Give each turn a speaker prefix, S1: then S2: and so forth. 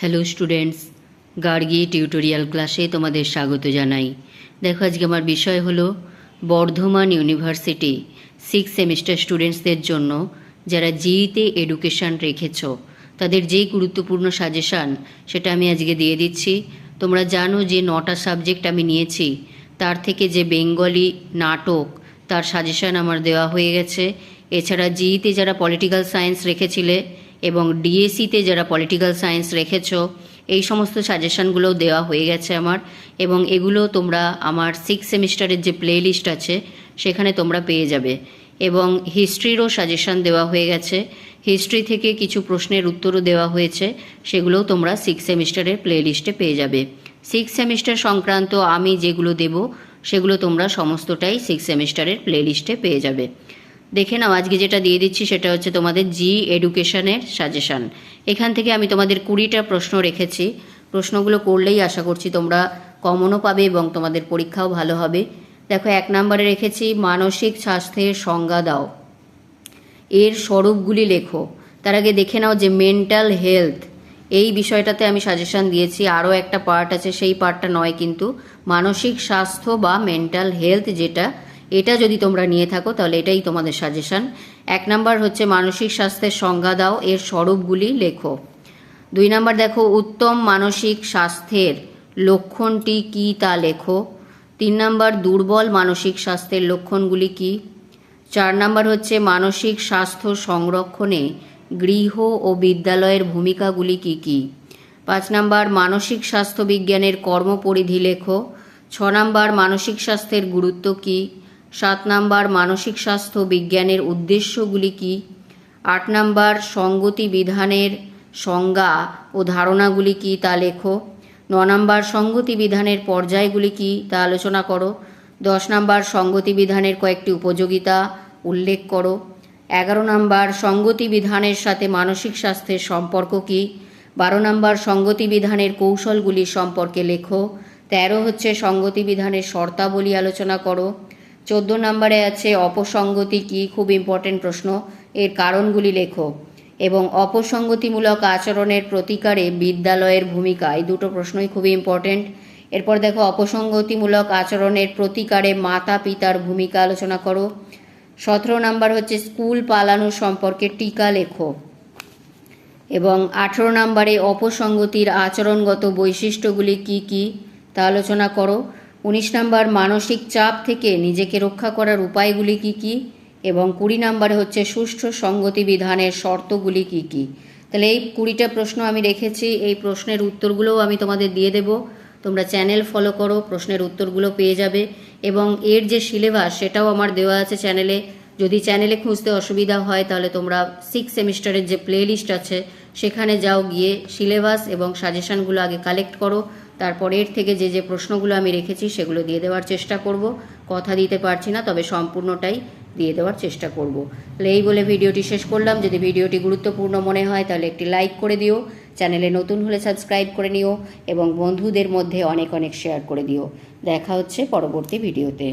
S1: Hello students Gargi tutorial ক্লাসে তোমাদের স্বাগত জানাই। দেখো, আজকে আমার বিষয় হলো বর্ধমান ইউনিভার্সিটি সিক্স সেমিস্টার স্টুডেন্টসদের জন্য যারা জিইতে এডুকেশান রেখেছ, তাদের যেই গুরুত্বপূর্ণ সাজেশান সেটা আমি আজকে দিয়ে দিচ্ছি। তোমরা জানো যে নটা সাবজেক্ট আমি নিয়েছি, তার থেকে যে বেঙ্গলি নাটক, তার সাজেশান আমার দেওয়া হয়ে গেছে। এছাড়া জিইতে যারা পলিটিক্যাল সায়েন্স রেখেছিলে এবং ডিএসসিতে যারা পলিটিক্যাল সায়েন্স রেখেছ, এই সমস্ত সাজেশানগুলোও দেওয়া হয়ে গেছে আমার। এবং এগুলো তোমরা আমার সিক্স সেমিস্টারের যে প্লে লিস্ট আছে, সেখানে তোমরা পেয়ে যাবে। এবং হিস্ট্রিরও সাজেশান দেওয়া হয়ে গেছে। হিস্ট্রি থেকে কিছু প্রশ্নের উত্তরও দেওয়া হয়েছে, সেগুলোও তোমরা সিক্স সেমিস্টারের প্লে লিস্টে পেয়ে যাবে। সিক্স সেমিস্টার সংক্রান্ত আমি যেগুলো দেব, সেগুলো তোমরা সমস্তটাই সিক্স সেমিস্টারের প্লে লিস্টে পেয়ে যাবে। দেখে নাও, আজকে যেটা দিয়ে দিচ্ছি সেটা হচ্ছে তোমাদের জি এডুকেশনের সাজেশান এখান থেকে আমি তোমাদের কুড়িটা প্রশ্ন রেখেছি। প্রশ্নগুলো করলেই আশা করছি তোমরা কমনও পাবে এবং তোমাদের পরীক্ষাও ভালো হবে। দেখো, এক নম্বরে রেখেছি, মানসিক স্বাস্থ্যের সংজ্ঞা দাও। এর স্বরূপগুলি লেখো। তার আগে দেখে নাও যে মেন্টাল হেলথ এই বিষয়টাতে আমি সাজেশান দিয়েছি। আরও একটা পার্ট আছে, সেই পার্টটা নয় কিন্তু। মানসিক স্বাস্থ্য বা মেন্টাল হেলথ যেটা এটা যদি তোমরা নিয়ে থাকো, তাহলে এটাই তোমাদের সাজেশন এক নাম্বার হচ্ছে মানসিক স্বাস্থ্যের সংজ্ঞা দাও, এর স্বরূপগুলি লেখো। দুই নাম্বার দেখো, উত্তম মানসিক স্বাস্থ্যের লক্ষণটি কি তা লেখো। তিন নাম্বার, দুর্বল মানসিক স্বাস্থ্যের লক্ষণগুলি কি? চার নাম্বার হচ্ছে, মানসিক স্বাস্থ্য সংরক্ষণে গৃহ ও বিদ্যালয়ের ভূমিকাগুলি কি কি? পাঁচ নাম্বার, মানসিক স্বাস্থ্য বিজ্ঞানের কর্মপরিধি লেখো। ছ নাম্বার, মানসিক স্বাস্থ্যের গুরুত্ব কী? সাত নাম্বার মানসিক স্বাস্থ্য বিজ্ঞানের উদ্দেশ্যগুলি কি? আট নাম্বার সঙ্গতি বিধানের সংজ্ঞা ও ধারণাগুলি কি তা লেখো। ন নাম্বার সঙ্গতি বিধানের পর্যায়গুলি কি তা আলোচনা করো। দশ নাম্বার সঙ্গতি বিধানের কয়েকটি উপযোগিতা উল্লেখ করো। এগারো নাম্বার সঙ্গতি বিধানের সাথে মানসিক স্বাস্থ্যের সম্পর্ক কি? বারো নাম্বার সঙ্গতি বিধানের কৌশলগুলি সম্পর্কে লেখো। তেরো হচ্ছে সঙ্গতি বিধানের শর্তাবলী আলোচনা করো। চোদ্দ নম্বরে আছে, অপসঙ্গতি কি? খুব ইম্পর্টেন্ট প্রশ্ন। এর কারণগুলি লেখো। এবং অপসঙ্গতিমূলক আচরণের প্রতিকারে বিদ্যালয়ের ভূমিকা, এই দুটো প্রশ্নই খুবই ইম্পর্টেন্ট এরপর দেখো, অপসঙ্গতিমূলক আচরণের প্রতিকারে মাতা পিতার ভূমিকা আলোচনা করো। সতেরো নাম্বার হচ্ছে, স্কুল পালানো সম্পর্কে টিকা লেখো। এবং আঠেরো নাম্বারে, অপসঙ্গতির আচরণগত বৈশিষ্ট্যগুলি কি কি? তা আলোচনা করো। উনিশ নাম্বার মানসিক চাপ থেকে নিজেকে রক্ষা করার উপায়গুলি কি কি? এবং কুড়ি নাম্বারে হচ্ছে সুষ্ঠু সঙ্গতি বিধানের শর্তগুলি কি কি? তাহলে এই কুড়িটা প্রশ্ন আমি রেখেছি, এই প্রশ্নের উত্তরগুলোও আমি তোমাদের দিয়ে দেব। তোমরা চ্যানেল ফলো করো, প্রশ্নের উত্তরগুলো পেয়ে যাবে। এবং এর যে সিলেবাস, সেটাও আমার দেওয়া আছে চ্যানেলে। যদি চ্যানেলে খুঁজতে অসুবিধা হয়, তাহলে তোমরা সিক্স সেমিস্টারের যে প্লে লিস্ট আছে, সেখানে যাও গিয়ে সিলেবাস এবং সাজেশানগুলো আগে কালেক্ট করো। তারপর এর থেকে যে যে প্রশ্নগুলো আমি রেখেছি সেগুলো দিয়ে দেওয়ার চেষ্টা করব। কথা দিতে পারছি না, তবে সম্পূর্ণটাই দিয়ে দেওয়ার চেষ্টা করব। তাহলে এই বলে ভিডিওটি শেষ করলাম। যদি ভিডিওটি গুরুত্বপূর্ণ মনে হয়, তাহলে একটি লাইক করে দিও, চ্যানেলে নতুন হলে সাবস্ক্রাইব করে নিও এবং বন্ধুদের মধ্যে অনেক অনেক শেয়ার করে দিও। দেখা হচ্ছে পরবর্তী ভিডিওতে।